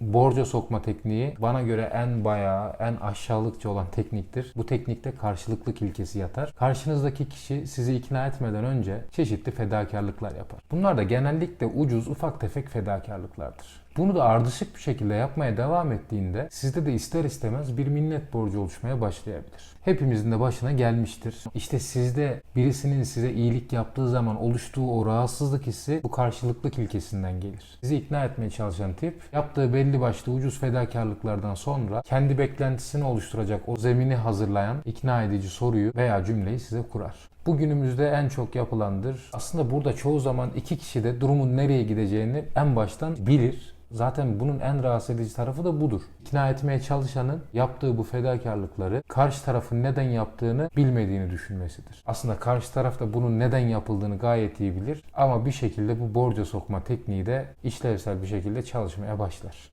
borca sokma tekniği bana göre en bayağı, en aşağılıkça olan tekniktir. Bu teknikte karşılıklık ilkesi yatar. Karşınızdaki kişi sizi ikna etmeden önce çeşitli fedakarlıklar yapar. Bunlar da genellikle ucuz, ufak tefek fedakarlıklardır. Bunu da ardışık bir şekilde yapmaya devam ettiğinde sizde de ister istemez bir minnet borcu oluşmaya başlayabilir. Hepimizin de başına gelmiştir. İşte sizde birisinin size iyilik yaptığı zaman oluştuğu o rahatsızlık hissi bu karşılıklık ilkesinden gelir. Sizi ikna etmeye çalışan tip yaptığı belli başlı ucuz fedakarlıklardan sonra kendi beklentisini oluşturacak o zemini hazırlayan ikna edici soruyu veya cümleyi size kurar. Bugünümüzde en çok yapılandır. Aslında burada çoğu zaman iki kişi de durumun nereye gideceğini en baştan bilir. Zaten bunun en rahatsız edici tarafı da budur. İkna etmeye çalışanın yaptığı bu fedakarlıkları karşı tarafın neden yaptığını bilmediğini düşünmesidir. Aslında karşı taraf da bunun neden yapıldığını gayet iyi bilir ama bir şekilde bu borca sokma tekniği de işlevsel bir şekilde çalışmaya başlar.